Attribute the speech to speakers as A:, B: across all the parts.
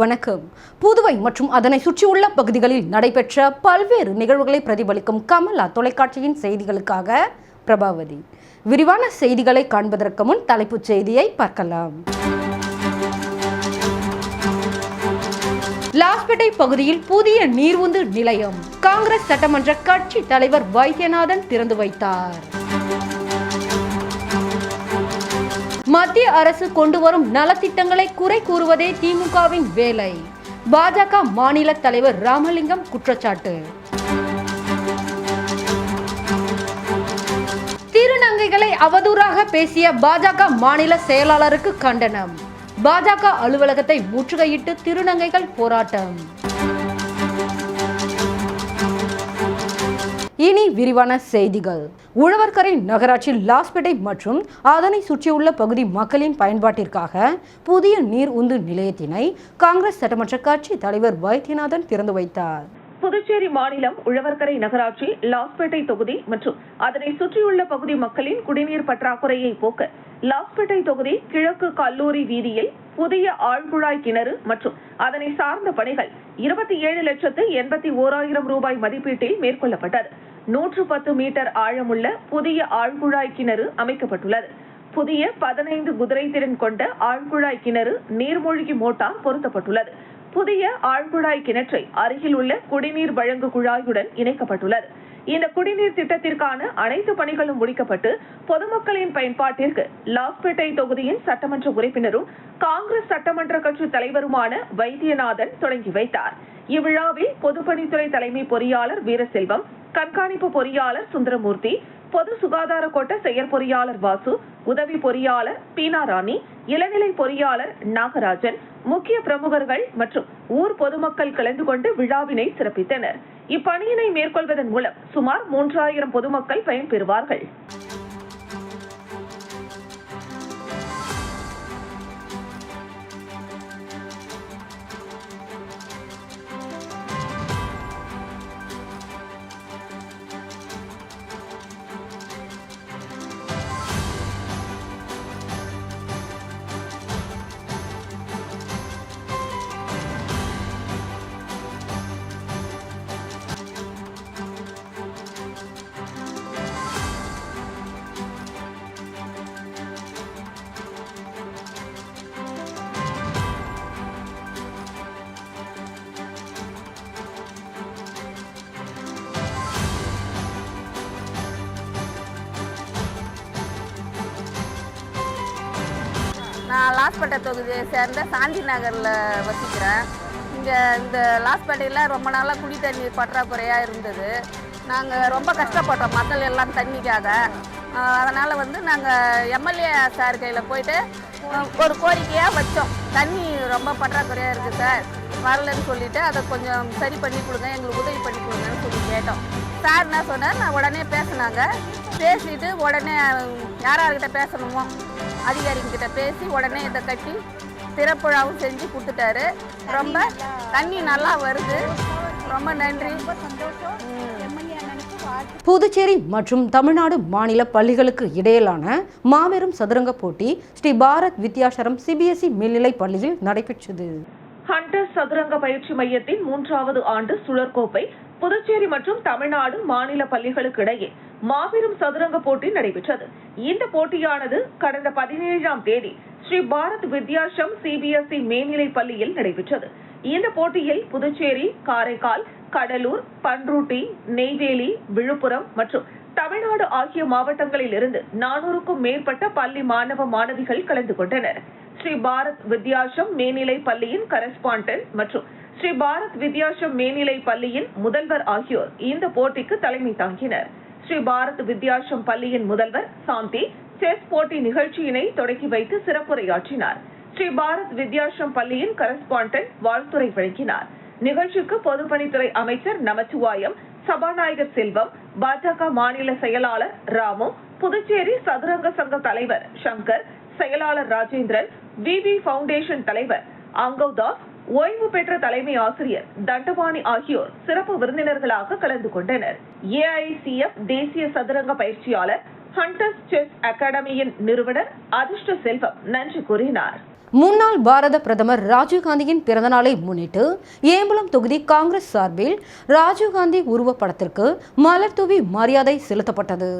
A: வணக்கம். புதுவை மற்றும் அதனை சுற்றியுள்ள பகுதிகளில் நடைபெற்ற பல்வேறு நிகழ்வுகளை பிரதிபலிக்கும் கமலா தொலைக்காட்சியின் செய்திகளுக்காக பிரபாவதி. விரிவான செய்திகளை காண்பதற்கு முன் தலைப்புச் செய்தியை பார்க்கலாம். லாஸ்பேட்டை பகுதியில் புதிய நீர்வுந்து நிலையம். காங்கிரஸ் சட்டமன்ற கட்சி தலைவர் வைத்தியநாதன் திறந்து வைத்தார். மத்திய அரசு கொண்டு வரும் நலத்திட்டங்களை குறை கூறுவதே திமுகவின் வேலை. பாஜக மாநில தலைவர் ராமலிங்கம் குற்றச்சாட்டு. திருநங்கைகளை அவதூறாக பேசிய பாஜக மாநில செயலாளருக்கு கண்டனம். பாஜக அலுவலகத்தை முற்றுகையிட்டு திருநங்கைகள் போராட்டம். இனி விரிவான செய்திகள். உழவர்கரை நகராட்சி லாஸ்பேட்டை மற்றும் அதனை சுற்றியுள்ள பகுதி மக்களின் பயன்பாட்டிற்காக புதிய நீர் உந்து நிலையத்தினை காங்கிரஸ் சட்டமன்ற கட்சி தலைவர் வைத்தியநாதன் திறந்து வைத்தார்.
B: புதுச்சேரி மாநிலம் உழவர்கரை நகராட்சி லாஸ்பேட்டை தொகுதி மற்றும் அதனை சுற்றியுள்ள பகுதி மக்களின் குடிநீர் பற்றாக்குறையை போக்க லாஸ்பேட்டை தொகுதி கிழக்கு கல்லூரி வீதியில் புதிய ஆழ்குழாய் கிணறு மற்றும் அதனை சார்ந்த பணிகள் இருபத்தி ஏழு லட்சத்து எண்பத்தி ஓராயிரம் ரூபாய் மதிப்பீட்டில் மேற்கொள்ளப்பட்டது. நூற்று பத்து மீட்டர் ஆழமுள்ள புதிய ஆழ்குழாய் கிணறு அமைக்கப்பட்டுள்ளது. புதிய பதினைந்து குதிரை திறன் கொண்ட ஆழ்குழாய் கிணறு நீர்மூழ்கி மோட்டார் பொருத்தப்பட்டுள்ளது. புதிய ஆழ்குழாய் கிணற்றை அருகில் உள்ள குடிநீர் வழங்கு குழாயுடன் இணைக்கப்பட்டுள்ளது. இந்த குடிநீர் திட்டத்திற்கான அனைத்து பணிகளும் முடிக்கப்பட்டு பொதுமக்களின் பயன்பாட்டிற்கு லாஸ்பேட்டை தொகுதியின் சட்டமன்ற உறுப்பினரும் காங்கிரஸ் சட்டமன்ற கட்சி தலைவருமான வைத்தியநாதன் தொடங்கி வைத்தார். இவ்விழாவில் பொதுப்பணித்துறை தலைமை பொறியாளர் வீரசெல்வம் கண்காணிப்பு பொறியாளர் சுந்தரமூர்த்தி பொது சுகாதார கோட்ட செயற்பொறியாளர் வாசு உதவி பொறியாளர் பீனா ராணி இளநிலை பொறியாளர் நாகராஜன் முக்கிய பிரமுகர்கள் மற்றும் ஊர் பொதுமக்கள் கலந்து கொண்டு விழாவினை சிறப்பித்தனர். இப்பணியினை மேற்கொள்வதன் மூலம் சுமார் மூன்றாயிரம் பொதுமக்கள் பயன்பெறுவார்கள்.
C: நான் லாஸ்பேட்டை தொகுதியை சேர்ந்த சாந்தி நகரில் வசிக்கிறேன். இங்கே இந்த லாஸ்பேட்டையில் ரொம்ப நாளாக குடி தண்ணீர் பற்றாக்குறையாக இருந்தது. நாங்கள் ரொம்ப கஷ்டப்பட்டோம் மக்கள் எல்லாம் தண்ணிக்காக. அதனால் வந்து நாங்கள் எம்எல்ஏ சார் கையில் போயிட்டு ஒரு கோரிக்கையாக வச்சோம். தண்ணி ரொம்ப பற்றாக்குறையாக இருக்குது சார். வரலன்னு சொல்லிவிட்டு அதை கொஞ்சம் சரி பண்ணி கொடுங்க எங்களுக்கு உதவி பண்ணி கொடுங்கன்னு சொல்லி கேட்டோம். சார் என்ன சொன்னார்? நான் உடனே பேசினாங்க. பேசிட்டு உடனே யார் யார்கிட்ட பேசணுமோ அதிகாரிங்கிட்ட பேசி உடனே இதை கட்டி திறப்புழாவும் செஞ்சு கொடுத்துட்டாரு. ரொம்ப தண்ணி நல்லா வருது. ரொம்ப நன்றி.
A: புதுச்சேரி மற்றும் தமிழ்நாடு மாநில பள்ளிகளுக்கு இடையிலான மாபெரும் சதுரங்க போட்டி ஸ்ரீ பாரத் வித்யாசரம் சிபிஎஸ்இ மேல்நிலைப் பள்ளியில் நடைபெற்றது.
B: ஹண்டர் சதுரங்க பயிற்சி மையத்தின் மூன்றாவது ஆண்டு சுழற்கோப்பை புதுச்சேரி மற்றும் தமிழ்நாடு மாநில பள்ளிகளுக்கு இடையே மாபெரும் சதுரங்க போட்டி நடைபெற்றது. இந்த போட்டியானது கடந்த பதினேழாம் தேதி ஸ்ரீ பாரத் வித்யாசம் சிபிஎஸ்இ மேல்நிலை பள்ளியில் நடைபெற்றது. இந்த போட்டியில் புதுச்சேரி காரைக்கால் கடலூர் பன்ருட்டி நெய்வேலி விழுப்புரம் மற்றும் தமிழ்நாடு ஆகிய மாவட்டங்களில் இருந்து நானூறுக்கும் மேற்பட்ட பள்ளி மாணவ மாணவிகள் கலந்து கொண்டனர். ஸ்ரீ பாரத் வித்யாசம் மேல்நிலை பள்ளியின் கரஸ்பாண்டன்ட் மற்றும் ஸ்ரீ பாரத் வித்யாசம் மேல்நிலை பள்ளியின் முதல்வர் ஆகியோர் இந்த போட்டிக்கு தலைமை தாங்கினர். ஸ்ரீ பாரத் வித்யாசம் பள்ளியின் முதல்வர் சாந்தி செஸ் போட்டி நிகழ்ச்சியினை தொடக்கி வைத்து சிறப்புரையாற்றினார். ஸ்ரீ பாரத் வித்யாசம் பள்ளியின் கரஸ்பாண்டன்ட் வாழ்த்துரை வழங்கினார். நிகழ்ச்சிக்கு பொதுப்பணித்துறை அமைச்சர் நமச்சிவாயம் சபாநாயகர் செல்வம் பாஜக மாநில செயலாளர் ராமு புதுச்சேரி சதுரங்க சங்க தலைவர் சங்கர் செயலாளர் ராஜேந்திரன் விவி ஃபவுண்டேஷன் தலைவர் அங்கவ்தாஸ் ஓய்வு பெற்ற தலைமை ஆசிரியர் தண்டபாணி ஆகியோர் சிறப்பு விருந்தினர்களாக கலந்து கொண்டனர். ஏஐசிஎஃப் தேசிய சதுரங்க பயிற்சியாளர் ஹண்டர்ஸ் செஸ் அகாடமியின் நிறுவனர் அதிர்ஷ்ட செல்வம் நன்றி கூறினார்.
A: முன்னாள் பாரத பிரதமர் ராஜீவ்காந்தியின் பிறந்தநாளை முன்னிட்டு ஏம்பலம் தொகுதி காங்கிரஸ் சார்பில் ராஜீவ்காந்தி உருவப்படத்திற்கு மலர் தூவி மரியாதை செலுத்தப்பட்டது.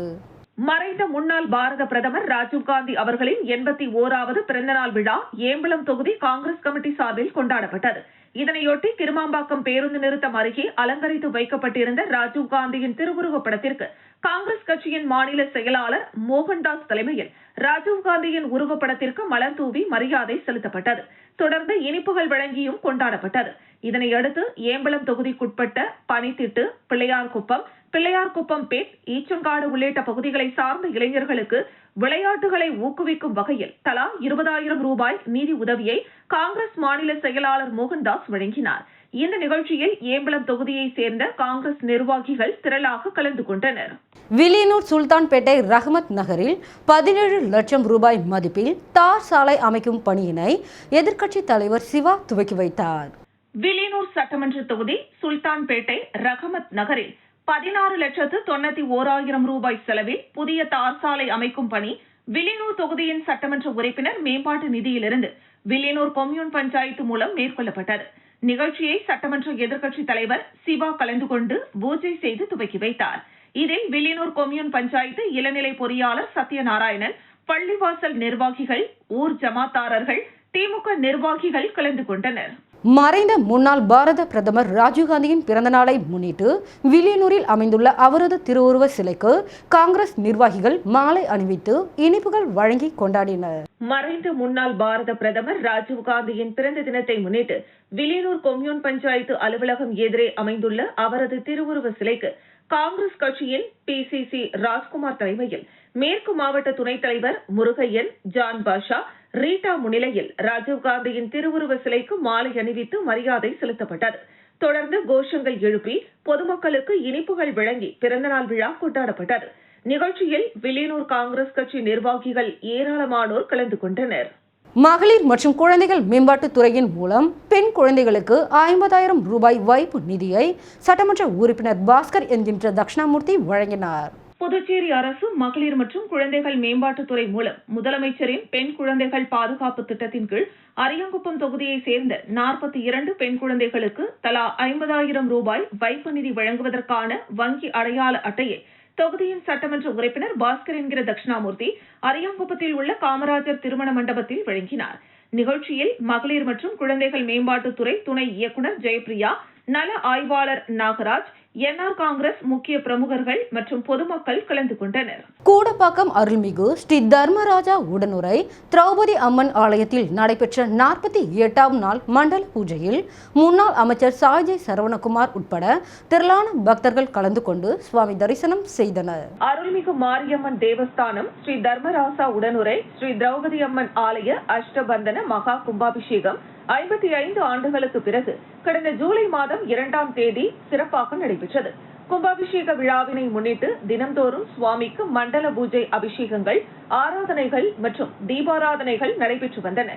B: மறைந்த முன்னாள் பாரத பிரதமர் ராஜீவ்காந்தி அவர்களின் எண்பத்தி ஓராவது பிறந்தநாள் விழா ஏம்பலம் தொகுதி காங்கிரஸ் கமிட்டி சார்பில் கொண்டாடப்பட்டது. இதனையொட்டி கிருமாம்பாக்கம் பேருந்து நிறுத்தம் அருகே அலங்கரித்து வைக்கப்பட்டிருந்த ராஜீவ்காந்தியின் திருவுருவப் படத்திற்கு காங்கிரஸ் கட்சியின் மாநில செயலாளர் மோகன்தாஸ் தலைமையில் ராஜீவ்காந்தியின் உருவப்படத்திற்கு மலர் தூவி மரியாதை செலுத்தப்பட்டது. தொடர்ந்து இனிப்புகள் வழங்கியும் கொண்டாடப்பட்டது. இதனையடுத்து ஏம்பலம் தொகுதிக்குட்பட்ட பனித்திட்டு பிள்ளையார்குப்பம் பிள்ளையார்குப்பம் பேட் ஈச்சங்காடு உள்ளிட்ட பகுதிகளை சார்ந்த இளைஞர்களுக்கு விளையாட்டுகளை ஊக்குவிக்கும் வகையில் தலா இருபதாயிரம் ரூபாய் நிதி உதவியை காங்கிரஸ் மாநில செயலாளர் மோகன்தாஸ் வழங்கினார். இந்த நிகழ்ச்சியில் ஏம்பலம் தொகுதியைச் சேர்ந்த காங்கிரஸ் நிர்வாகிகள் திரளாக கலந்து கொண்டனர்.
A: வில்லியனூர் சுல்தான்பேட்டை ரஹமத் நகரில் பதினேழு லட்சம் ரூபாய் மதிப்பில் தார் சாலை அமைக்கும் பணியினை எதிர்க்கட்சித் தலைவர் சிவா துவக்கி வைத்தார்.
B: வில்லியனூர் சட்டமன்ற தொகுதி சுல்தான்பேட்டை ரஹமத் நகரில் பதினாறு லட்சத்து தொண்ணூத்தி ஓராயிரம் ரூபாய் செலவில் புதிய தார் சாலை அமைக்கும் பணி வில்லியனூர் தொகுதியின் சட்டமன்ற உறுப்பினர் மேம்பாட்டு நிதியிலிருந்து வில்லியனூர் கொம்யூன் பஞ்சாயத்து மூலம் மேற்கொள்ளப்பட்டது. நிகழ்ச்சியை சட்டமன்ற எதிர்க்கட்சித் தலைவர் சிவா கலந்து கொண்டு பூஜை செய்து துவக்கி வைத்தார். இதில் வில்லியனூர் கொம்யூன் பஞ்சாயத்து இளநிலை பொறியாளர் சத்யநாராயணன் பள்ளிவாசல் நிர்வாகிகள் ஊர் ஜமாத்தாரர்கள் திமுக நிர்வாகிகள் கலந்து கொண்டனர்.
A: மறைந்த முன்னாள் பாரத பிரதமர் ராஜீவ்காந்தியின் பிறந்தநாளை முன்னிட்டு வில்லியனூரில் அமைந்துள்ள அவரது திருவுருவ சிலைக்கு காங்கிரஸ் நிர்வாகிகள் மாலை அணிவித்து இனிப்புகள் வழங்கி கொண்டாடினர்.
B: மறைந்த முன்னாள் பாரத பிரதமர் ராஜீவ்காந்தியின் பிறந்த தினத்தை முன்னிட்டு வில்லியனூர் கொம்யூன் பஞ்சாயத்து அலுவலகம் எதிரே அமைந்துள்ள அவரது திருவுருவ சிலைக்கு காங்கிரஸ் கட்சியின் பிசிசி ராஜ்குமார் தலைமையில் மேற்கு மாவட்ட துணைத் தலைவர் முருகையன் ஜான் பாஷா ரீட்டா முன்னிலையில் ராஜீவ்காந்தியின் திருவுருவ சிலைக்கு மாலை அணிவித்து மரியாதை செலுத்தப்பட்டது. தொடர்ந்து கோஷங்கள் எழுப்பி பொதுமக்களுக்கு இனிப்புகள் வழங்கி பிறந்தநாள் விழா கொண்டாடப்பட்டது. நிகழ்ச்சியில் வில்லியனூர் காங்கிரஸ் கட்சி நிர்வாகிகள் ஏராளமானோர் கலந்து கொண்டனர்.
A: மகளிர் மற்றும் குழந்தைகள் மேம்பாட்டுத் துறையின் மூலம் பெண் குழந்தைகளுக்கு ஐம்பதாயிரம் ரூபாய் வைப்பு நிதியை சட்டமன்ற உறுப்பினர் பாஸ்கர் என்கின்ற தட்சிணாமூர்த்தி வழங்கினார்.
B: புதுச்சேரி அரசு மகளிர் மற்றும் குழந்தைகள் மேம்பாட்டுத்துறை மூலம் முதலமைச்சரின் பெண் குழந்தைகள் பாதுகாப்பு திட்டத்தின் கீழ் அரியங்குப்பம் தொகுதியைச் சேர்ந்த நாற்பத்தி இரண்டு பெண் குழந்தைகளுக்கு தலா ஐம்பதாயிரம் ரூபாய் வைப்பு நிதி வழங்குவதற்கான வங்கி அடையாள அட்டையை தொகுதியின் சட்டமன்ற உறுப்பினர் பாஸ்கர் என்கிற தட்சிணாமூர்த்தி அரியாங்குப்பத்தில் உள்ள காமராஜர் திருமண மண்டபத்தில் வழங்கினார் நிகழ்ச்சியில் மகளிர் மற்றும் குழந்தைகள் மேம்பாட்டுத்துறை துணை இயக்குநர் ஜெயபிரியா நல ஆய்வாளர் நாகராஜ் என்ஆர் காங்கிரஸ் முக்கிய பிரமுகர்கள் மற்றும் பொதுமக்கள் கலந்து கொண்டனர்.
A: கூடப்பாக்கம் அருள்மிகு ஸ்ரீ தர்மராஜா உடனுரை திரௌபதி அம்மன் ஆலயத்தில் நடைபெற்ற நாற்பத்தி எட்டாம் நாள் மண்டல பூஜையில் முன்னாள் அமைச்சர் சாய்ஜய் சரவணகுமார் உட்பட திரளான பக்தர்கள் கலந்து கொண்டு சுவாமி தரிசனம் செய்தனர்.
B: அருள்மிகு மாரியம்மன் தேவஸ்தானம் ஸ்ரீ தர்மராசா உடனுரை ஸ்ரீ திரௌபதி அம்மன் ஆலய அஷ்டபந்தன மகா கும்பாபிஷேகம் ஐம்பத்தி ஐந்து ஆண்டுகளுக்கு பிறகு கடந்த ஜூலை மாதம் இரண்டாம் தேதி சிறப்பாக நடைபெற்றது. கும்பாபிஷேக விழாவினை முன்னிட்டு தினம்தோறும் சுவாமிக்கு மண்டல பூஜை அபிஷேகங்கள் ஆராதனைகள் மற்றும் தீபாராதனைகள் நடைபெற்று வந்தன.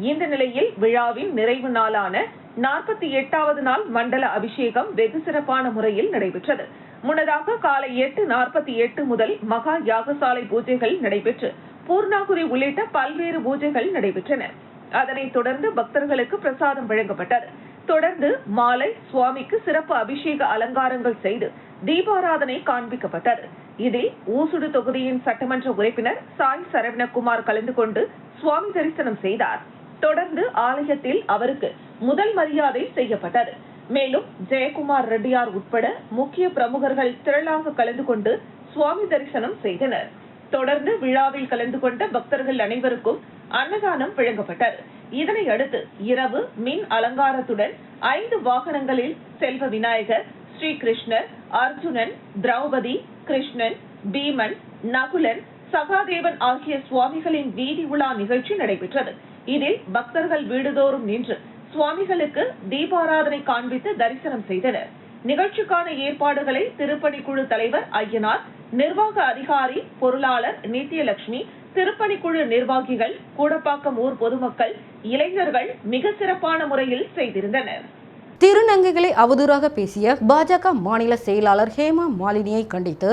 B: இந்த நிலையில் விழாவின் நிறைவு நாளான நாற்பத்தி எட்டாவது நாள் மண்டல அபிஷேகம் வெகு சிறப்பான முறையில் நடைபெற்றது. முன்னதாக காலை எட்டு நாற்பத்தி எட்டு முதல் மகா யாகசாலை பூஜைகள் நடைபெற்று பூர்ணாகுரி உள்ளிட்ட பல்வேறு பூஜைகள் நடைபெற்றன. அதனைத் தொடர்ந்து பக்தர்களுக்கு பிரசாதம் வழங்கப்பட்டது. தொடர்ந்து மாலை சுவாமிக்கு சிறப்பு அபிஷேக அலங்காரங்கள் செய்து தீபாராதனை காண்பிக்கப்பட்டது. இதில் ஊசுடு தொகுதியின் சட்டமன்ற உறுப்பினர் சாய் சரவணகுமார் கலந்து கொண்டு சுவாமி தரிசனம் செய்தார். தொடர்ந்து ஆலயத்தில் அவருக்கு முதல் மரியாதை செய்யப்பட்டது. மேலும் ஜெயக்குமார் ரெட்டியார் உட்பட முக்கிய பிரமுகர்கள் திரளாக கலந்து கொண்டு சுவாமி தரிசனம் செய்தனர். தொடர்ந்து விழாவில் கலந்து கொண்ட பக்தர்கள் அனைவருக்கும் அன்னதானம் வழங்கப்பட்டது. இதனையடுத்து இரவு மின் அலங்காரத்துடன் ஐந்து வாகனங்களில் செல்வ விநாயகர் ஸ்ரீகிருஷ்ணர் அர்ஜுனன் திரௌபதி கிருஷ்ணன் பீமன் நகுலன் சகாதேவன் ஆகிய சுவாமிகளின் வீதி உலா நிகழ்ச்சி நடைபெற்றது. இதில் பக்தர்கள் வீடுதோறும் நின்று சுவாமிகளுக்கு தீபாராதனை காண்பித்து தரிசனம் செய்தனர். நிகழ்ச்சிக்கான ஏற்பாடுகளை திருப்பணிக்குழு தலைவர் ஐயனார் நிர்வாக அதிகாரி பொருளாளர் நித்யலட்சுமி திருப்பணிக்குழு நிர்வாகிகள் கூடப்பாக்கம் ஊர் பொதுமக்கள் இளைஞர்கள் மிக சிறப்பான முறையில் செய்திருந்தனர்.
A: திருநங்கைகளை அவதூறாக பேசிய பாஜக மாநில செயலாளர் ஹேமா மாலினியை கண்டித்து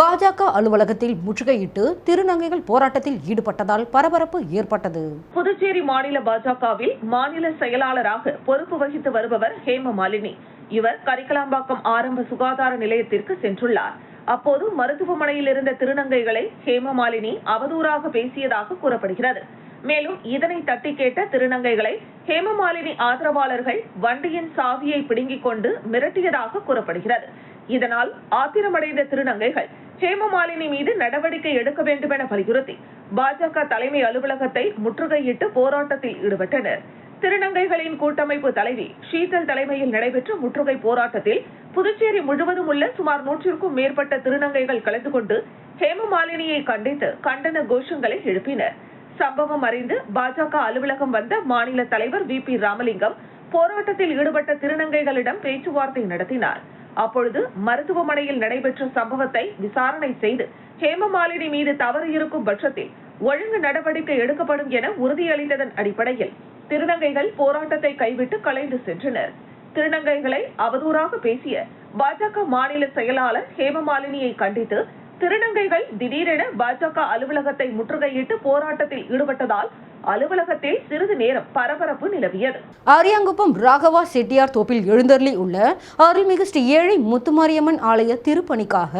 A: பாஜக அலுவலகத்தில் முற்றுகையிட்டு திருநங்கைகள் போராட்டத்தில் ஈடுபட்டதால் பரபரப்பு ஏற்பட்டது.
B: புதுச்சேரி மாநில பாஜகவில் மாநில செயலாளராக பொறுப்பு வகித்து வருபவர் ஹேம மாலினி. இவர் கரிக்கலாம்பாக்கம் ஆரம்ப சுகாதார நிலையத்திற்கு சென்றுள்ளார். அப்போது மருத்துவமனையில் இருந்த திருநங்கைகளை ஹேமமாலினி அவதூறாக பேசியதாக கூறப்படுகிறது. மேலும் இதனை தட்டி கேட்ட திருநங்கைகளை ஹேமமாலினி ஆதரவாளர்கள் வண்டியின் சாவியை பிடுங்கிக் கொண்டு மிரட்டியதாக கூறப்படுகிறது. இதனால் ஆத்திரமடைந்த திருநங்கைகள் ஹேமமாலினி மீது நடவடிக்கை எடுக்க வேண்டும் என வலியுறுத்தி பாஜக தலைமை அலுவலகத்தை முற்றுகையிட்டு போராட்டத்தில் ஈடுபட்டனர். திருநங்கைகளின் கூட்டமைப்பு தலைவி ஷீதல் தலைமையில் நடைபெற்ற முற்றுகை போராட்டத்தில் புதுச்சேரி முழுவதும் உள்ள சுமார் நூற்றிற்கும் மேற்பட்ட திருநங்கைகள் கலந்து கொண்டு ஹேமமாலினியை கண்டித்து கண்டன கோஷங்களை எழுப்பினர். சம்பவம் அறிந்து பாஜக அலுவலகம் வந்த மாநில தலைவர் வி பி ராமலிங்கம் போராட்டத்தில் ஈடுபட்ட திருநங்கைகளிடம் பேச்சுவார்த்தை நடத்தினார். அப்பொழுது மருத்துவமனையில் நடைபெற்ற சம்பவத்தை விசாரணை செய்து ஹேமமாலினி மீது தவறு இருக்கும் பட்சத்தில் ஒழுங்கு நடவடிக்கை எடுக்கப்படும் என உறுதியளித்ததன் அடிப்படையில் திருநங்கைகள் போராட்டத்தை கைவிட்டு கலைந்து சென்றனர். திருநங்கைகளை அவதூறாக பேசிய பாஜக மாநில செயலாளர் ஹேமமாலினியை கண்டித்து திருநங்கைகள் திடீரென பாஜக அலுவலகத்தை முற்றுகையிட்டு போராட்டத்தில் ஈடுபட்டதால் அலுவலகத்தில் சிறிது நேரம் பரபரப்பு நிலவியது.
A: அரியாங்குப்பம் ராகவா செட்டியார் தோப்பில் எழுந்தருளி உள்ள அருள்மிகு ஸ்ரீ ஏழை முத்துமாரியம்மன் ஆலய திருப்பணிக்காக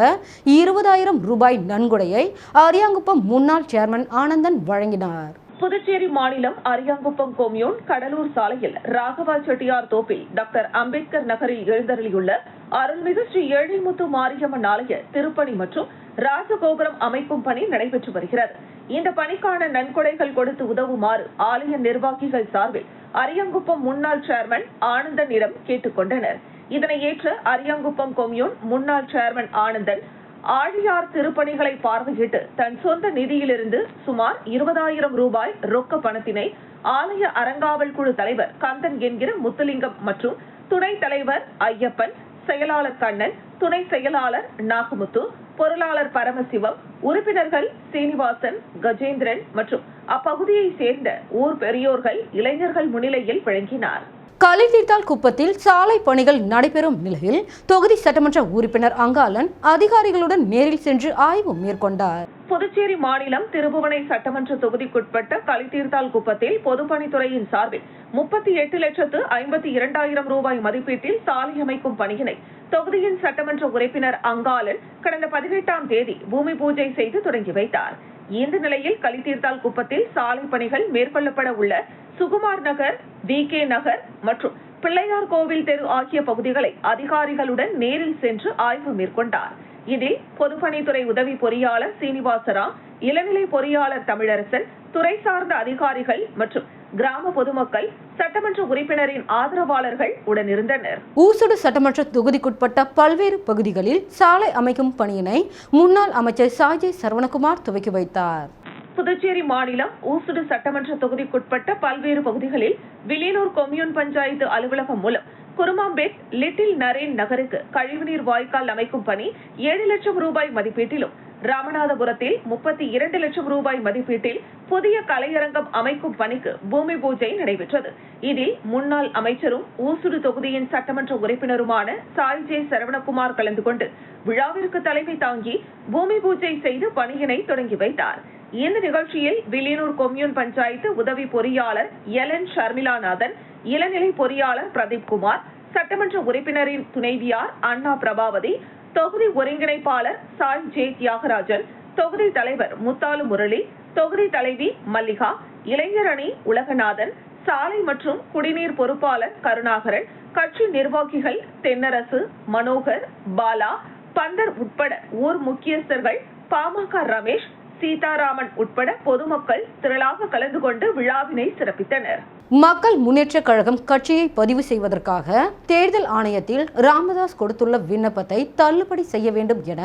A: இருபதாயிரம் ரூபாய் நன்கொடையை அரியாங்குப்பம் முன்னாள் சேர்மன் ஆனந்தன் வழங்கினார்.
B: புதுச்சேரி மாநிலம் அரியாங்குப்பம் கொம்யூன் கடலூர் சாலையில் ராகவா செட்டியார் தோப்பில் டாக்டர் அம்பேத்கர் நகரில் எழுந்தருளியுள்ள அருள்மிகு ஸ்ரீ ஏழைமுத்து மாரியம்மன் ஆலய திருப்பணி மற்றும் ராஜகோபுரம் அமைக்கும் பணி நடைபெற்று வருகிறது. இந்த பணிக்கான நன்கொடைகள் கொடுத்து உதவுமாறு ஆலய நிர்வாகிகள் சார்பில் அரியாங்குப்பம் முன்னாள் சேர்மன் ஆனந்தனிடம் கேட்டுக் கொண்டனர். இதனை ஏற்ற அரியாங்குப்பம் கொம்யூன் முன்னாள் சேர்மன் ஆனந்தன் ஆழியார் திருப்பணிகளை பார்வையிட்டு தன் சொந்த நிதியிலிருந்து சுமார் இருபதாயிரம் ரூபாய் ரொக்க பணத்தினை ஆலய அறங்காவல் குழு தலைவர் கந்தன் என்கிற முத்துலிங்கம் மற்றும் துணைத் தலைவர் ஐயப்பன் செயலாளர் கண்ணன் துணை செயலாளர் நாகமுத்து பொருளாளர் பரமசிவம் உறுப்பினர்கள் சீனிவாசன் கஜேந்திரன் மற்றும் அப்பகுதியை சேர்ந்த ஊர் பெரியோர்கள் இளைஞர்கள் முன்னிலையில் வழங்கினார்
A: கலிதீர்த்தால் குப்பத்தில் சாலை பணிகள் நடைபெறும் நிலையில் தொகுதி சட்டமன்ற உறுப்பினர் அங்காளன் அதிகாரிகளுடன் நேரில் சென்று ஆய்வு மேற்கொண்டார்.
B: புதுச்சேரி மாநிலம் திருபுவனை சட்டமன்ற தொகுதிக்குட்பட்ட களித்தீர்த்தால் குப்பத்தில் பொதுப்பணித்துறையின் சார்பில் முப்பத்தி எட்டு லட்சத்து ஐம்பத்தி இரண்டாயிரம் ரூபாய் மதிப்பீட்டில் சாலை அமைக்கும் பணியினை தொகுதியின் சட்டமன்ற உறுப்பினர் அங்காளன் கடந்த பதினெட்டாம் தேதி பூமி பூஜை செய்து தொடங்கி வைத்தார். இந்த நிலையில் கலித்தீர்த்தால் குப்பத்தில் சாலை பணிகள் மேற்கொள்ளப்பட உள்ள சுகுமார் நகர் வி கே நகர் மற்றும் பிள்ளையார் கோவில் தெரு ஆகிய பகுதிகளை அதிகாரிகளுடன் நேரில் சென்று ஆய்வு மேற்கொண்டார். இதில் பொதுப்பணித்துறை உதவி பொறியாளர் சீனிவாசராவ் இளநிலை பொறியாளர் தமிழரசன் துறை சார்ந்த அதிகாரிகள் மற்றும் கிராம பொதுமக்கள் சட்டமன்ற உறுப்பினரின் ஆதரவாளர்கள் உடனிருந்தனர்.
A: ஊசுடு சட்டமன்ற தொகுதிக்குட்பட்ட பல்வேறு பகுதிகளில் சாலை அமைக்கும் பணியினை முன்னாள் அமைச்சர் சாஜய் சரவணகுமார் துவக்கி வைத்தார்.
B: புதுச்சேரி மாநிலம் ஊசுடு சட்டமன்ற தொகுதிக்குட்பட்ட பல்வேறு பகுதிகளில் வில்லியனூர் கொம்யூன் பஞ்சாயத்து அலுவலகம் மூலம் குருமாம்பேட் லிட்டில் நரேன் நகருக்கு கழிவுநீர் வாய்க்கால் அமைக்கும் பணி ஏழு லட்சம் ரூபாய் மதிப்பீட்டிலும் ராமநாதபுரத்தில் முப்பத்தி இரண்டு லட்சம் ரூபாய் மதிப்பீட்டில் புதிய கலையரங்கம் அமைக்கும் பணிக்கு பூமி பூஜை நடைபெற்றது. இதில் முன்னாள் அமைச்சரும் ஊசுடு தொகுதியின் சட்டமன்ற உறுப்பினருமான சாய் ஜே சரவணகுமார் கலந்து கொண்டு விழாவிற்கு தலைமை தாங்கி பூமி பூஜை செய்து பணியினை தொடங்கி வைத்தார். இந்த நிகழ்ச்சியில் வில்லியனூர் கொம்யூன் பஞ்சாயத்து உதவி பொறியாளர் எல் என் ஷர்மிளாநாதன் இளநிலை பொறியாளர் பிரதீப் குமார் சட்டமன்ற உறுப்பினரின் துணைவியார் அண்ணா பிரபாவதி தொகுதி ஒருங்கிணைப்பாளர் சாய் ஜே தியாகராஜன் தொகுதி தலைவர் முத்தாலு முரளி தொகுதி தலைவி மல்லிகா இளைஞர் அணி உலகநாதன் சாலை மற்றும் குடிநீர் பொறுப்பாளர் கருணாகரன் கட்சி நிர்வாகிகள் தென்னரசு மனோகர் பாலா பந்தர் உட்பட ஊர் முக்கியஸ்தர்கள் பாமக ரமேஷ் சீதாராமன் உட்பட பொதுமக்கள் திரளாக கலந்து கொண்டு விழாவினை சிறப்பித்தனர்.
A: மக்கள் முன்னேற்ற கழகம் கட்சியை பதிவு செய்வதற்காக தேர்தல் ஆணையத்தில் ராமதாஸ் கொடுத்துள்ள விண்ணப்பத்தை தள்ளுபடி செய்ய வேண்டும் என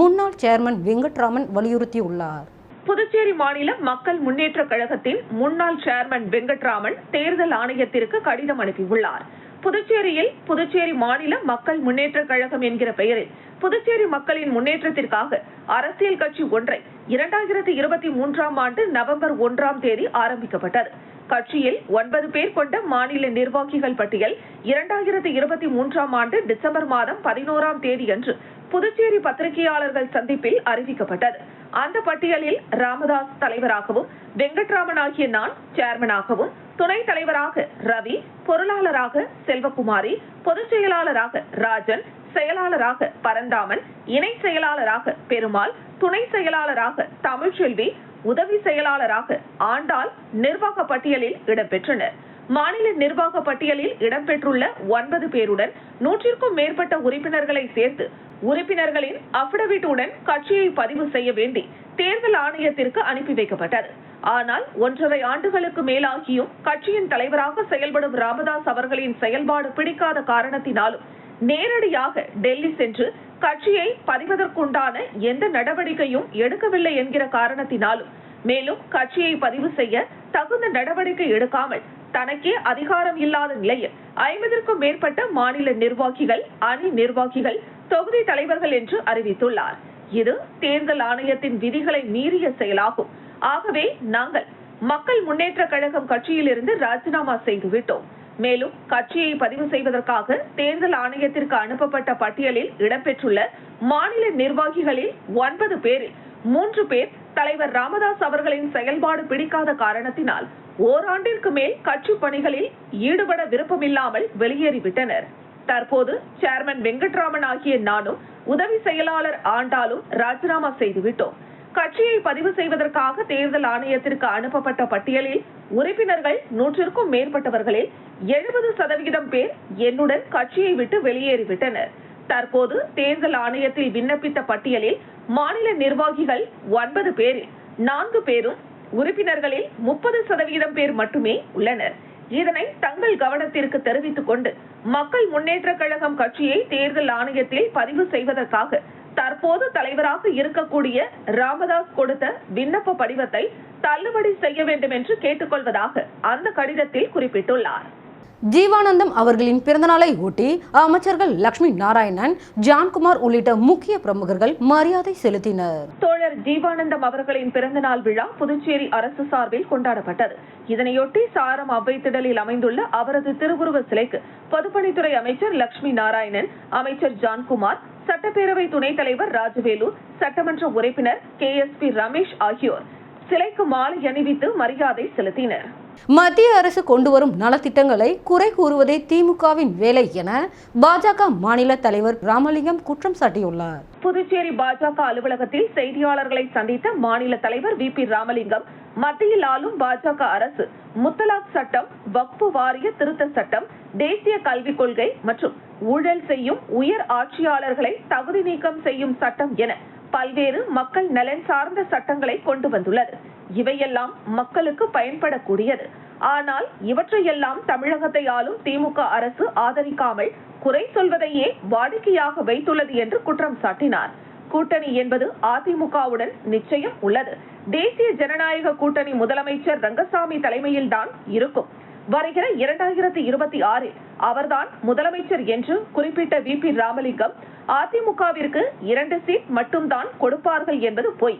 A: முன்னாள் சேர்மன் வெங்கட்ராமன் வலியுறுத்தியுள்ளார்.
B: புதுச்சேரி மாநில மக்கள் முன்னேற்ற கழகத்தின் முன்னாள் சேர்மன் வெங்கட்ராமன் தேர்தல் ஆணையத்திற்கு கடிதம் அனுப்பியுள்ளார். புதுச்சேரியில் புதுச்சேரி மாநில மக்கள் முன்னேற்ற கழகம் என்கிற பெயரில் புதுச்சேரி மக்களின் முன்னேற்றத்திற்காக அரசியல் கட்சி ஒன்றை இரண்டாயிரத்தி இருபத்தி மூன்றாம் ஆண்டு நவம்பர் ஒன்றாம் தேதி ஆரம்பிக்கப்பட்டது. கட்சியில் ஒன்பது பேர் கொண்ட மாநில நிர்வாகிகள் பட்டியல் இரண்டாயிரத்தி இருபத்தி மூன்றாம் ஆண்டு டிசம்பர் மாதம் பதினோராம் தேதி அன்று புதுச்சேரி பத்திரிகையாளர்கள் சந்திப்பில் அறிவிக்கப்பட்டது. அந்த பட்டியலில் ராமதாஸ் தலைவராகவும் வெங்கட்ராமன் ஆகிய நான் சேர்மனாகவும் துணைத் தலைவராக ரவி பொருளாளராக செல்வகுமாரி பொதுச் செயலாளராக ராஜன் செயலாளராக பரந்தாமன் இணை செயலாளராக பெருமாள் துணை செயலாளராக தமிழ்ச்செல்வி உதவி செயலாளராக ஆண்டாள் நிர்வாக பட்டியலில் இடம்பெற்றனர். மாநில நிர்வாக பட்டியலில் இடம்பெற்றுள்ள ஒன்பது பேருடன் நூற்றிற்கும் மேற்பட்ட உறுப்பினர்களை சேர்த்து உறுப்பினர்களின் அபிடவிட்டுடன் கட்சியை பதிவு செய்ய வேண்டி தேர்தல் ஆணையத்திற்கு அனுப்பி வைக்கப்பட்டது. ஆனால் ஒன்றரை ஆண்டுகளுக்கு மேலாகியும் கட்சியின் தலைவராக செயல்படும் ராமதாஸ் அவர்களின் செயல்பாடு பிடிக்காத காரணத்தினாலும் நேரடியாக டெல்லி சென்று கட்சியை பதிவதற்குண்டான எந்த நடவடிக்கையும் எடுக்கவில்லை என்கிற காரணத்தினாலும் மேலும் கட்சியை பதிவு செய்ய தகுந்த நடவடிக்கை எடுக்காமல் தனக்கே அதிகாரம் இல்லாத நிலையில் ஐம்பதற்கும் மேற்பட்ட மாநில நிர்வாகிகள் அணி நிர்வாகிகள் தொகுதி தலைவர்கள் என்று அறிவித்துள்ளார். இது தேர்தல் ஆணையத்தின் விதிகளை மீறிய செயலாகும். ஆகவே நாங்கள் மக்கள் முன்னேற்ற கழகம் கட்சியிலிருந்து ராஜினாமா செய்துவிட்டோம் மேலும் கட்சியை பதிவு செய்வதற்காக தேர்தல் ஆணையத்திற்கு அனுப்பப்பட்ட பட்டியலில் இடம்பெற்றுள்ள மாநில நிர்வாகிகளில் ஒன்பது பேரில் மூன்று பேர் தலைவர் ராமதாஸ் அவர்களின் செயல்பாடு பிடிக்காத காரணத்தினால் ஓராண்டிற்கு மேல் கட்சி பணிகளில் ஈடுபட விருப்பமில்லாமல் வெளியேறிவிட்டனர். தற்போது சேர்மன் வெங்கட்ராமன் ஆகிய நானும் உதவி செயலாளர் ஆண்டாலும் ராஜினாமா செய்துவிட்டோம் கட்சியை பதிவு செய்வதற்காக தேர்தல் ஆணையத்திற்கு அனுப்பப்பட்ட பட்டியலில் உறுப்பினர்கள் நூற்றிற்கும் மேற்பட்டவர்களில் எழுபது சதவிகிதம் பேர் என்னுடன் கட்சியை விட்டு வெளியேறிவிட்டனர். தற்போது தேர்தல் ஆணையத்தில் விண்ணப்பித்த பட்டியலில் மாநில நிர்வாகிகள் ஒன்பது பேரில் நான்கு பேரும் உறுப்பினர்களில் முப்பது சதவிகிதம் பேர் மட்டுமே உள்ளனர். இதனை தங்கள் கவனத்திற்கு தெரிவித்துக் கொண்டு மக்கள் முன்னேற்ற கழகம் கட்சியை தேர்தல் ஆணையத்தில் பதிவு செய்வதற்காக தற்போது தலைவராக இருக்கக்கூடிய ராமதாஸ் கொடுத்த விண்ணப்ப படிவத்தை தள்ளுபடி செய்ய வேண்டும் என்று கேட்டுக்கொள்வதாக அந்த கடிதத்தில் குறிப்பிட்டுள்ளார்.
A: ஜீவானந்தம் அவர்களின் பிறந்தநாளை ஒட்டி அமைச்சர்கள் லட்சுமி நாராயணன் ஜான்குமார் உள்ளிட்ட முக்கிய பிரமுகர்கள் மரியாதை செலுத்தினர்.
B: தோழர் ஜீவானந்தம் அவர்களின் பிறந்தநாள் விழா புதுச்சேரி அரசு சார்பில் கொண்டாடப்பட்டது. இதனையொட்டி சாரம் அவ்வைத்திடலில் அமைந்துள்ள அவரது திருவுருவ சிலைக்கு பொதுப்பணித்துறை அமைச்சர் லட்சுமி நாராயணன் அமைச்சர் ஜான்குமார் சட்டப்பேரவை துணைத் தலைவர் ராஜவேலு சட்டமன்ற உறுப்பினர் கே எஸ் பி ரமேஷ் ஆகியோர் சிலைக்கு மாலை அணிவித்து மரியாதை செலுத்தினர்.
A: மத்திய அரசு கொண்டு வரும் நலத்திட்டங்களை குறை கூறுவதே திமுகவின் வேலை என பாஜக மாநில தலைவர் ராமலிங்கம் குற்றம் சாட்டியுள்ளார்.
B: புதுச்சேரி பாஜக அலுவலகத்தில் செய்தியாளர்களை சந்தித்த மாநில தலைவர் வி பி ராமலிங்கம் மத்தியில் ஆளும் பாஜக அரசு முத்தலாக் சட்டம் வக்பு வாரிய திருத்த சட்டம் தேசிய கல்விக் கொள்கை மற்றும் ஊழல் செய்யும் உயர் ஆட்சியாளர்களை தகுதி நீக்கம் செய்யும் சட்டம் என பல்வேறு மக்கள் நலன் சார்ந்த சட்டங்களை கொண்டு வந்துள்ளது. இவையெல்லாம் மக்களுக்கு பயன்படக்கூடியது. ஆனால் இவற்றையெல்லாம் தமிழகத்தை ஆளும் திமுக அரசு ஆதரிக்காமல் குறை சொல்வதையே வாடிக்கையாக வைத்துள்ளது என்று குற்றம் சாட்டினார். கூட்டணி என்பது அதிமுகவுடன் நிச்சயம் உள்ளது. தேசிய ஜனநாயக கூட்டணி முதலமைச்சர் ரங்கசாமி தலைமையில் தான் இருக்கும். வருகிற இரண்டாயிரத்தி இருபத்தி ஆறில் அவர்தான் முதலமைச்சர் என்று குறிப்பிட்ட வி பி ராமலிங்கம் அதிமுகவிற்கு இரண்டு சீட் மட்டும்தான் கொடுப்பார்கள் என்பது பொய்.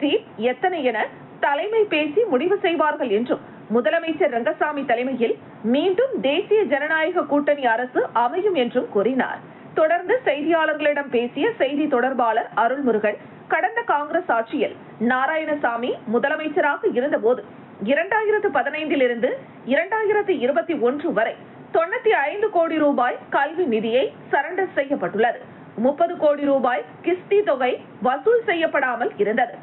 B: சீட் எத்தனை என தலைமை பேசி முடிவு செய்வார்கள் என்றும் முதலமைச்சர் ரங்கசாமி தலைமையில் மீண்டும் தேசிய ஜனநாயக கூட்டணி அரசு அமையும் என்றும் கூறினார். தொடர்ந்து செய்தியாளர்களிடம் பேசிய செய்தி தொடர்பாளர் அருள்முருகன் கடந்த காங்கிரஸ் ஆட்சியில் நாராயணசாமி முதலமைச்சராக இருந்தபோது இரண்டாயிரத்து பதினைந்திலிருந்து இரண்டாயிரத்து இருபத்தி ஒன்று வரை தொண்ணூத்தி ஐந்து கோடி ரூபாய் கல்வி நிதியை சரண்டர் செய்யப்பட்டுள்ளது. முப்பது கோடி ரூபாய் கிஸ்தி தொகை வசூல் செய்யப்படாமல் இருந்தது.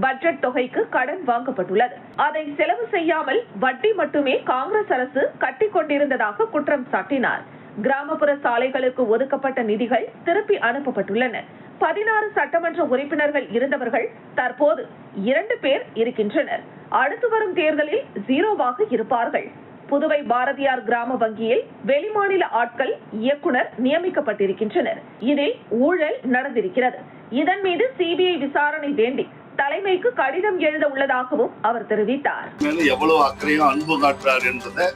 B: பட்ஜெட் தொகைக்கு கடன் வாங்கப்பட்டுள்ளது. அதை செலவு செய்யாமல் வட்டி மட்டுமே காங்கிரஸ் அரசு கட்டிக் கொண்டிருந்ததாக குற்றம் சாட்டினார். கிராமப்புற சாலைகளுக்கு ஒதுக்கப்பட்ட நிதிகள் திருப்பி அனுப்பப்பட்டுள்ளன. பதினாறு சட்டமன்ற உறுப்பினர்கள் இருந்தவர்கள் தற்போது இரண்டு பேர் இருக்கின்றனர். அடுத்து வரும் தேர்தலில் ஜீரோவாக இருப்பார்கள். புதுவை பாரதியார் கிராம வங்கியில் வெளிமாநில ஆட்கள் இயக்குனர் நியமிக்கப்பட்டிருக்கின்றனர். இதில் ஊழல் நடந்திருக்கிறது. இதன் மீது சிபிஐ விசாரணை வேண்டி தலைமைக்கு கடிதம் எழுத உள்ளதாகவும் அவர் தெரிவித்தார்.
D: எவ்வளவு அக்கறையும் அன்பு காட்டுறார் என்பதை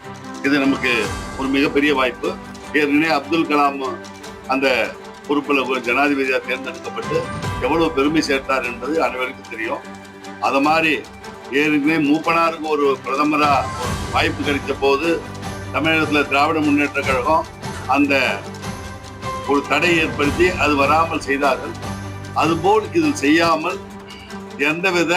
D: இது நமக்கு ஒரு மிகப்பெரிய வாய்ப்பு. ஏற்கனவே அப்துல் கலாம் அந்த பொறுப்பில் ஒரு தேர்ந்தெடுக்கப்பட்டு எவ்வளவு பெருமை சேர்த்தார் என்பது அனைவருக்கும் தெரியும். அதை மாதிரி ஏற்கனவே மூப்பனாருக்கு ஒரு பிரதமராக வாய்ப்பு கிடைத்த போது தமிழகத்தில் திராவிட முன்னேற்ற கழகம் அந்த ஒரு தடை ஏற்படுத்தி அது வராமல் செய்தார்கள். அதுபோல் இதில் செய்யாமல் எந்தவித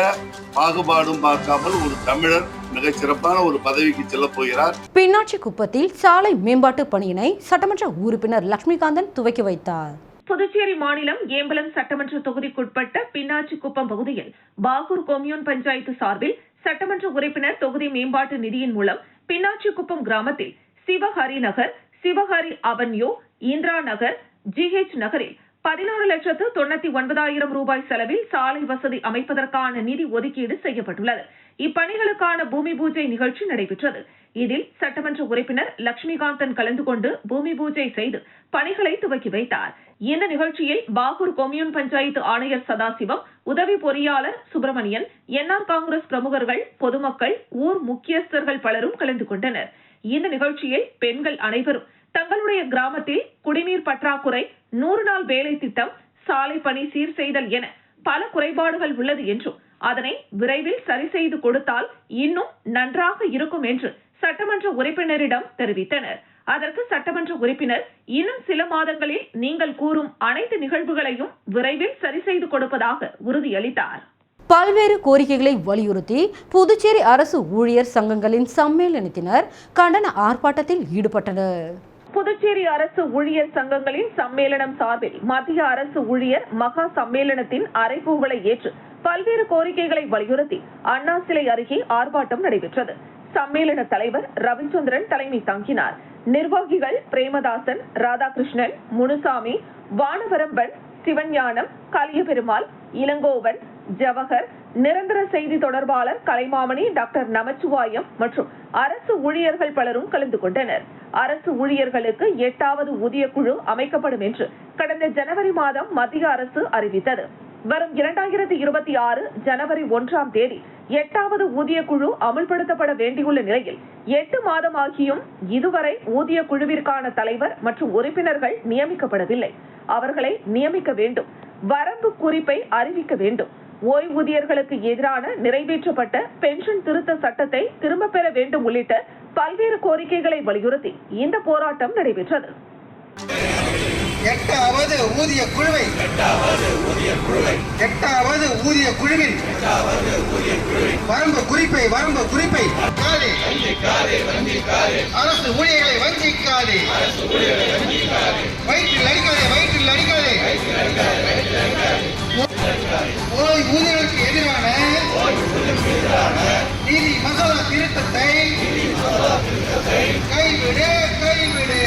D: பாகுபாடும் பார்க்காமல் ஒரு தமிழர் மிகச் சிறப்பான ஒரு பதவிக்கு செல்லப் போகிறார்.
A: பின்னாட்சி குப்பத்தில் சாலை மேம்பாட்டு பணியினை சட்டமன்ற உறுப்பினர் லட்சுமிகாந்தன் துவக்கி வைத்தார்.
B: புதுச்சேரி மாநிலம் ஏம்பலம் சட்டமன்ற தொகுதிக்குட்பட்ட பின்னாச்சிக்குப்பம் பகுதியில் பாகூர் கொம்யூன் பஞ்சாயத்து சார்பில் சட்டமன்ற உறுப்பினர் தொகுதி மேம்பாட்டு நிதியின் மூலம் பின்னாச்சிக்குப்பம் கிராமத்தில் சிவஹரி நகர் சிவஹரி அவன்யூ இந்திரா நகர் ஜிஹெச் நகரில் பதினோரு லட்சத்து தொண்ணூத்தி ஒன்பதாயிரம் ரூபாய் செலவில் சாலை வசதி அமைப்பதற்கான நிதி ஒதுக்கீடு செய்யப்பட்டுள்ளது. இப்பணிகளுக்கான பூமி பூஜை நிகழ்ச்சி நடைபெற்றது. இதில் சட்டமன்ற உறுப்பினர் லட்சுமிகாந்தன் கலந்து கொண்டு பூமி பூஜை செய்து பணிகளை துவக்கி வைத்தார். இந்த நிகழ்ச்சியில் பாகூர் கொம்யூன் பஞ்சாயத்து ஆணையர் சதாசிவம் உதவி பொறியாளர் சுப்பிரமணியன் என்ஆர் காங்கிரஸ் பிரமுகர்கள் பொதுமக்கள் ஊர் முக்கியஸ்தர்கள் பலரும் கலந்து கொண்டனர். இந்த நிகழ்ச்சியில் பெண்கள் அனைவரும் தங்களுடைய கிராமத்தில் குடிநீர் பற்றாக்குறை நூறு நாள் வேலை திட்டம் சாலை பணி சீர் செய்தல் என பல குறைபாடுகள் உள்ளது என்றும் அதனை விரைவில் சரி செய்து கொடுத்தால் இன்னும் நன்றாக இருக்கும் என்று சட்டமன்ற உறுப்பினரிடம் தெரிவித்தனர். அதற்கு சட்டமன்ற உறுப்பினர் இன்னும் சில மாதங்களில் நீங்கள் கூறும் அனைத்து நிகழ்வுகளையும் விரைவில் சரி செய்து கொடுப்பதாக உறுதியளித்தார்.
A: பல்வேறு கோரிக்கைகளை வலியுறுத்தி புதுச்சேரி அரசு ஊழியர் சங்கங்களின் சம்மேளனத்தினர் கண்டன ஆர்ப்பாட்டத்தில் ஈடுபட்டனர்.
B: புதுச்சேரி அரசு ஊழியர் சங்கங்களின் சம்மேளனம் சார்பில் மத்திய அரசு ஊழியர் மகா சம்மேளனத்தின் அறைகூவலை ஏற்று பல்வேறு கோரிக்கைகளை வலியுறுத்தி அண்ணா சிலை அருகே ஆர்ப்பாட்டம் நடைபெற்றது. சம்மேளன தலைவர் ரவிச்சந்திரன் தலைமை தாங்கினார். நிர்வாகிகள் பிரேமதாசன் ராதாகிருஷ்ணன் முனுசாமி வானவரம்பன் சிவஞானம் கலியபெருமாள் இளங்கோவன் ஜவஹர் நிரந்தர செய்தி தொடர்பாளர் கலைமாமணி டாக்டர் நமச்சிவாயம் மற்றும் அரசு ஊழியர்கள் பலரும் கலந்து கொண்டனர். அரசு ஊழியர்களுக்கு எட்டாவது ஊதிய குழு அமைக்கப்படும் என்று கடந்த ஜனவரி மாதம் மத்திய அரசு அறிவித்தது. வரும் இரண்டாயிரத்தி இருபத்தி ஆறு ஜனவரி ஒன்றாம் தேதி எட்டாவது ஊதிய குழு அமுல்படுத்தப்பட வேண்டியுள்ள நிலையில் எட்டு மாதமாகியும் இதுவரை ஊதிய குழுவிற்கான தலைவர் மற்றும் உறுப்பினர்கள் நியமிக்கப்படவில்லை. அவர்களை நியமிக்க வேண்டும். வரம்பு குறிப்பை அறிவிக்க வேண்டும். ஓய்வூதியர்களுக்கு எதிரான நிறைவேற்றப்பட்ட பென்ஷன் திருத்த சட்டத்தை திரும்பப் பெற வேண்டும் உள்ளிட்ட பல்வேறு கோரிக்கைகளை வலியுறுத்தி இந்த போராட்டம் நடைபெற்றது.
E: எட்டாவது ஊதிய குழுவை. எட்டாவது ஊதிய குழுவின் வரம்பு குறிப்பை வரம்பு குறிப்பை காதே. அரசு ஊழியர்களை வஞ்சிக்காதே. வயிற்றில் அடிக்காதே வயிற்றில் அடிக்காதே. ஓய் ஊதியர்களுக்கு எதிரான நீதி மசோதா திருத்தத்தை கைவிடு கைவிடு.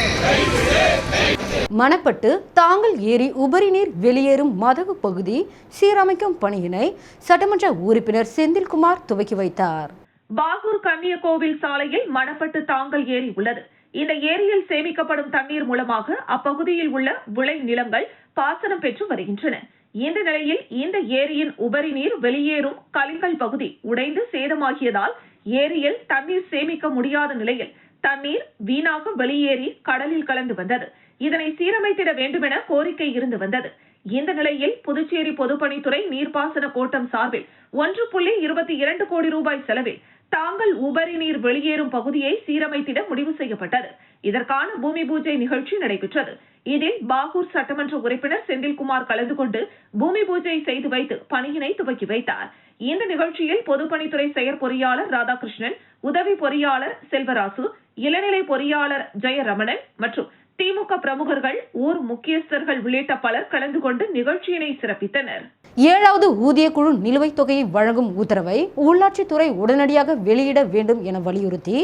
A: மணப்பட்டு தாங்கல் ஏரி உபரி நீர் வெளியேறும் மதகு பகுதி சீரமைக்கும் பணியினை சட்டமன்ற உறுப்பினர் செந்தில்குமார் துவக்கி வைத்தார்.
B: பாகூர் கன்னிய கோவில் சாலையில் மணப்பட்டு தாங்கல் ஏரி உள்ளது. இந்த ஏரியில் சேமிக்கப்படும் தண்ணீர் மூலமாக அப்பகுதியில் உள்ள விளை நிலங்கள் பாசனம் பெற்று வருகின்றன. இந்த நிலையில் இந்த ஏரியின் உபரி நீர் வெளியேறும் கலிங்கல் பகுதி உடைந்து சேதமாகியதால் ஏரியில் தண்ணீர் சேமிக்க முடியாத நிலையில் தண்ணீர் வீணாக வெளியேறி கடலில் கலந்து வந்தது. இதனை சீரமைத்திட வேண்டுமென கோரிக்கை இருந்து வந்தது. இந்த நிலையில் புதுச்சேரி பொதுப்பணித்துறை நீர்ப்பாசன கோட்டம் சார்பில் ஒன்று புள்ளி இருபத்தி இரண்டு கோடி ரூபாய் செலவில் தாங்கள் உபரி நீர் வெளியேறும் பகுதியை சீரமைத்திட முடிவு செய்யப்பட்டது. இதற்கான பூமி பூஜை நிகழ்ச்சி நடைபெற்றது. இதில் பாகூர் சட்டமன்ற உறுப்பினர் செந்தில்குமார் கலந்து கொண்டு பூமி பூஜை செய்து வைத்து பணியினை துவக்கி வைத்தார். இந்த நிகழ்ச்சியில் பொதுப்பணித்துறை செயற்பொறியாளர் ராதாகிருஷ்ணன் உதவி பொறியாளர் செல்வராசு இளநிலை பொறியாளர் ஜெயரமணன் மற்றும் திமுக பிரமுகர்கள் ஊர் முக்கியஸ்தர்கள் உள்ளிட்ட பலர் கலந்து கொண்டு நிகழ்ச்சியினை சிறப்பித்தனர்.
A: ஏழாவது ஊதிய குழு நிலுவைத் தொகையை வழங்கும் உத்தரவை உள்ளாட்சித்துறை உடனடியாக வெளியிட வேண்டும் என வலியுறுத்தி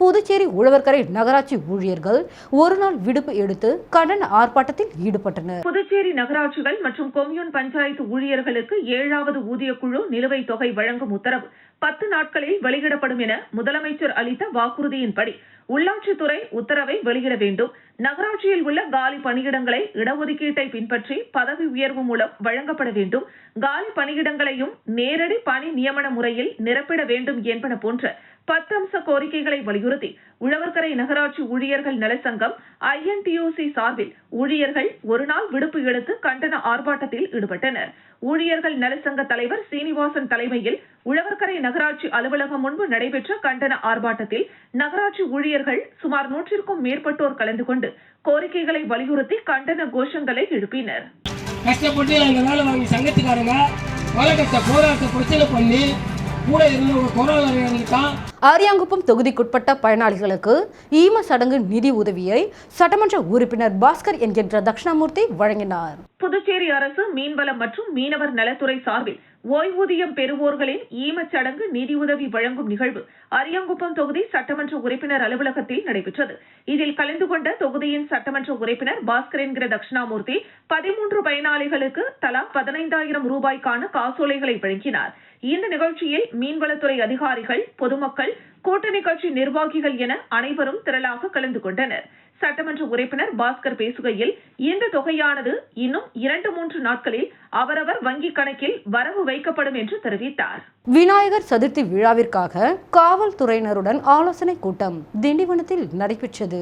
A: புதுச்சேரி உழவர்கரை நகராட்சி ஊழியர்கள் ஒருநாள் விடுப்பு எடுத்து கண்டன ஆர்ப்பாட்டத்தில் ஈடுபட்டனர்.
B: புதுச்சேரி நகராட்சிகள் மற்றும் கொம்யூன் பஞ்சாயத்து ஊழியர்களுக்கு ஏழாவது ஊதிய குழு நிலுவைத் தொகை வழங்கும் உத்தரவு பத்து நாட்களில் வெளியிடப்படும் என முதலமைச்சர் அளித்த வாக்குறுதியின்படி உள்ளாட்சித்துறை உத்தரவை வெளியிட வேண்டும். நகராட்சியில் உள்ள காலி பணியிடங்களை இடஒதுக்கீட்டை பின்பற்றி பதவி உயர்வு மூலம் வழங்கப்பட வேண்டும். காலி பணியிடங்களையும் நேரடி பணி நியமன முறையில் நிரப்பிட வேண்டும் என்பன போன்ற பத்து அம்ச கோரிக்கைகளை வலியுறுத்தி உழவர்கரை நகராட்சி ஊழியர்கள் நலச்சங்கம் ஐஎன்டியூசி சார்பில் ஊழியர்கள் ஒருநாள் விடுப்பு எடுத்து கண்டன ஆர்ப்பாட்டத்தில் ஈடுபட்டனர். ஊழியர்கள் நலச்சங்க தலைவர் சீனிவாசன் தலைமையில் உழவர்கரை நகராட்சி அலுவலகம் முன்பு நடைபெற்ற கண்டன ஆர்ப்பாட்டத்தில் நகராட்சி ஊழியர்கள் சுமார் நூற்றிற்கும் மேற்பட்டோர் கலந்து கொண்டு கோரிக்கைகளை வலியுறுத்தி கண்டன கோஷங்களை எழுப்பினர்.
F: கஷ்டப்பட்டு எங்கள் வாங்கி சங்கத்துக்காரங்க வழக்கத்தை போராட்ட பிரச்சனை பண்ணி கூட இருந்தவங்க கொரோனா இருந்துட்டான்
A: அரியாங்குப்பம் தொகுதிக்குட்பட்ட பயனாளிகளுக்கு ஈம சடங்கு நிதி உதவியை சட்டமன்ற உறுப்பினர் பாஸ்கர் என்கின்ற தட்சிணாமூர்த்தி வழங்கினார்.
B: புதுச்சேரி அரசு மீன்வளம் மற்றும் மீனவர் நலத்துறை சார்பில் ஓய்வூதியம் பெறுவோர்களின் ஈமச்சடங்கு நிதியுதவி வழங்கும் நிகழ்வு அரியாங்குப்பம் தொகுதி சட்டமன்ற உறுப்பினர் அலுவலகத்தில் நடைபெற்றது. இதில் கலந்து கொண்ட தொகுதியின் சட்டமன்ற உறுப்பினர் பாஸ்கர் என்கிற தட்சிணாமூர்த்தி பதிமூன்று பயனாளிகளுக்கு தலா பதினைந்தாயிரம் ரூபாய்க்கான காசோலைகளை வழங்கினார். இந்த நிகழ்ச்சியில் மீன்வளத்துறை அதிகாரிகள் பொதுமக்கள் கூட்டணி கட்சி நிர்வாகிகள் என அனைவரும் திரளாக கலந்து கொண்டனர். சட்டமன்ற உறுப்பினர் பாஸ்கர் பேசுகையில் இந்த தொகையானது இன்னும் இரண்டு மூன்று நாட்களில் அவரவர் வங்கிக் கணக்கில் வரவு வைக்கப்படும் என்று தெரிவித்தார்.
A: விநாயகர் சதுர்த்தி விழாவிற்காக காவல்துறையினருடன் ஆலோசனை கூட்டம் திண்டிவனத்தில் நடைபெற்றது.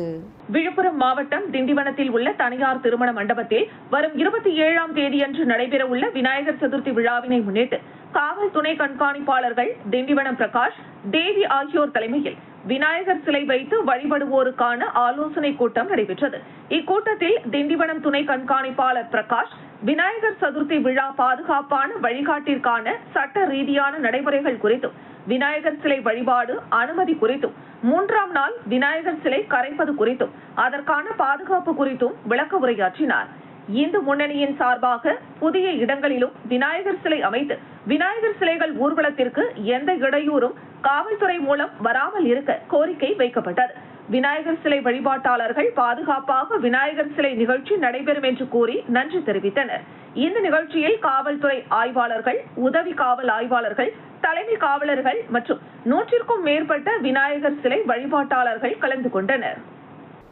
B: விழுப்புரம் மாவட்டம் திண்டிவனத்தில் உள்ள தனியார் திருமண மண்டபத்தில் வரும் இருபத்தி ஏழாம் தேதியன்று நடைபெறவுள்ள விநாயகர் சதுர்த்தி விழாவினை முன்னிட்டு காவல் துணை கண்காணிப்பாளர்கள் திண்டிவனம் பிரகாஷ் தேவி ஆகியோர் தலைமையில் விநாயகர் சிலை வைத்து வழிபடுவோருக்கான ஆலோசனை கூட்டம் நடைபெற்றது. இக்கூட்டத்தில் திண்டிவனம் துணை கண்காணிப்பாளர் பிரகாஷ் விநாயகர் சதுர்த்தி விழா பாதுகாப்பான வழிகாட்டிற்கான சட்ட ரீதியான நடைமுறைகள் குறித்தும் விநாயகர் சிலை வழிபாடு அனுமதி குறித்தும் மூன்றாம் நாள் விநாயகர் சிலை கரைப்பது குறித்தும் அதற்கான பாதுகாப்பு குறித்தும் விளக்க உரையாற்றினார். இந்து முன்னணியின் சார்பாக புதிய இடங்களிலும் விநாயகர் சிலை அமைத்து விநாயகர் சிலைகள் ஊர்வலத்திற்கு எந்த இடையூறும் காவல்துறை மூலம் வராமல் இருக்க கோரிக்கை வைக்கப்பட்டது. விநாயகர் சிலை வழிபாட்டாளர்கள் பாதுகாப்பாக விநாயகர் சிலை நிகழ்ச்சி நடைபெறும் என்று கூறி நன்றி தெரிவித்தனர். இந்த நிகழ்ச்சியில் காவல்துறை ஆய்வாளர்கள் உதவி காவல் ஆய்வாளர்கள் தலைமை காவலர்கள் மற்றும் நூற்றிற்கும் மேற்பட்ட விநாயகர் சிலை வழிபாட்டாளர்கள் கலந்து கொண்டனர்.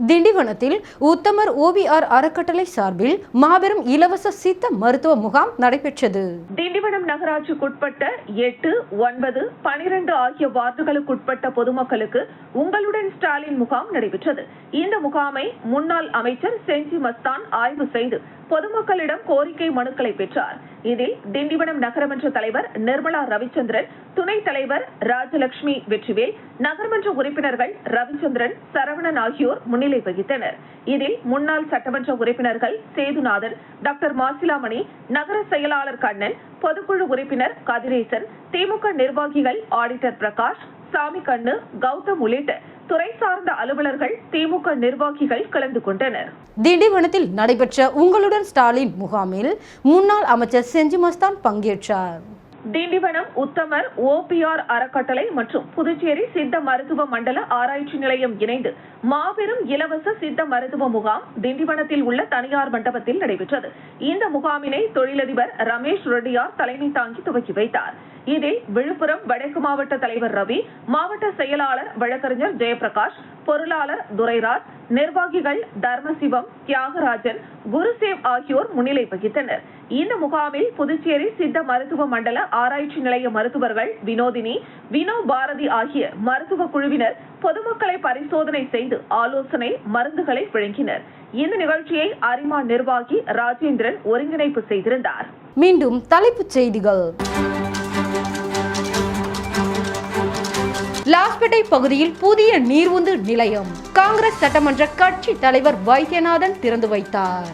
A: திண்டிவனத்தில் உத்தமர் ஓவிஆர் அறக்கட்டளை சார்பில் மாபெரும் இலவச சித்த மருத்துவ முகாம் நடைபெற்றது.
B: திண்டிவனம் நகராட்சிக்குட்பட்ட எட்டு ஒன்பது பனிரெண்டு ஆகிய வார்டுகளுக்குட்பட்ட பொதுமக்களுக்கு உங்களுடன் ஸ்டாலின் முகாம் நடைபெற்றது. இந்த முகாமை முன்னாள் அமைச்சர் செஞ்சி மஸ்தான் ஆய்வு செய்து பொதுமக்களிடம் கோரிக்கை மனுக்களை பெற்றார். இதில் திண்டிவனம் நகரமன்ற தலைவர் நிர்மலா ரவிச்சந்திரன் துணைத் தலைவர் ராஜலட்சுமி வெற்றிவேல் நகர்மன்ற உறுப்பினர்கள் ரவிச்சந்திரன் சரவணன் ஆகியோர் முன்னிலை வகித்தனர். இதில் முன்னாள் சட்டமன்ற உறுப்பினர்கள் சேதுநாதன் டாக்டர் மாசிலாமணி நகர செயலாளர் கண்ணன் பொதுக்குழு உறுப்பினர் கதிரேசன் திமுக நிர்வாகிகள் ஆடிட்டர் பிரகாஷ் சாமி கண்ணு கௌதம் உள்ளிட்ட துறை சார்ந்த அலுவலர்கள் திமுக நிர்வாகிகள் கலந்து கொண்டனர்.
A: திண்டிவனத்தில் நடைபெற்ற உங்களுடன் ஸ்டாலின் முகாமில் முன்னாள் அமைச்சர் செஞ்சி மஸ்தான் பங்கேற்றார்.
B: திண்டிவனம் உத்தமர் ஓபிஆர் அறக்கட்டளை மற்றும் புதுச்சேரி சித்த மருத்துவ மண்டல ஆராய்ச்சி நிலையம் இணைந்து மாபெரும் இலவச சித்த மருத்துவ முகாம் திண்டிவனத்தில் உள்ள தனியார் மண்டபத்தில் நடைபெற்றது. இந்த முகாமினை தொழிலதிபர் ரமேஷ் ரெட்டியார் தலைமை தாங்கி துவக்கி வைத்தார். இதில் விழுப்புரம் வடக்கு மாவட்ட தலைவர் ரவி மாவட்ட செயலாளர் வழக்கறிஞர் ஜெயபிரகாஷ் பொருளாளர் துரைராஜ் நிர்வாகிகள் தர்மசிவம் தியாகராஜன் குருசேவ் ஆகியோர் முன்னிலை வகித்தனர். இந்த முகாமில் புதுச்சேரி சித்த மருத்துவ மண்டல ஆராய்ச்சி நிலைய மருத்துவர்கள் வினோதினி வினோ பாரதி ஆகிய மருத்துவ குழுவினர் பொதுமக்களை பரிசோதனை செய்து ஆலோசனை மருந்துகளை வழங்கினர். இந்த நிகழ்ச்சியை அரிமா நிர்வாகி ராஜேந்திரன் ஒருங்கிணைப்பு செய்திருந்தார்.
A: மீண்டும் தலைப்புச் செய்திகள். லாஸ்பேட்டை பகுதியில் புதிய நீர்வுந்து நிலையம். காங்கிரஸ் சட்டமன்ற கட்சி தலைவர் வைத்தியநாதன் திறந்து வைத்தார்.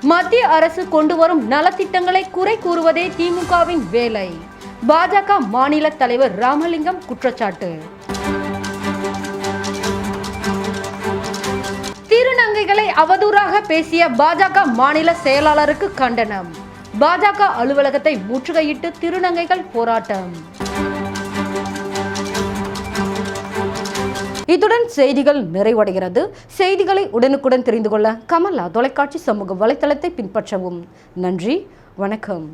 A: மத்திய அரசு கொண்டு வரும் நலத்திட்டங்களை குறை கூறுவதே திமுகவின் வேலை. பாஜக மாநில தலைவர் ராமலிங்கம் குற்றச்சாட்டு. திருநங்கைகளை அவதூறாக பேசிய பாஜக மாநில செயலாளருக்கு கண்டனம். பாஜக அலுவலகத்தை முற்றுகையிட்டு திருநங்கைகள் போராட்டம். இத்துடன் செய்திகள் நிறைவடைகிறது. செய்திகளை உடனுக்குடன் தெரிந்து கொள்ள கமலா தொலைக்காட்சி சமூக வலைத்தளத்தை பின்பற்றவும். நன்றி வணக்கம்.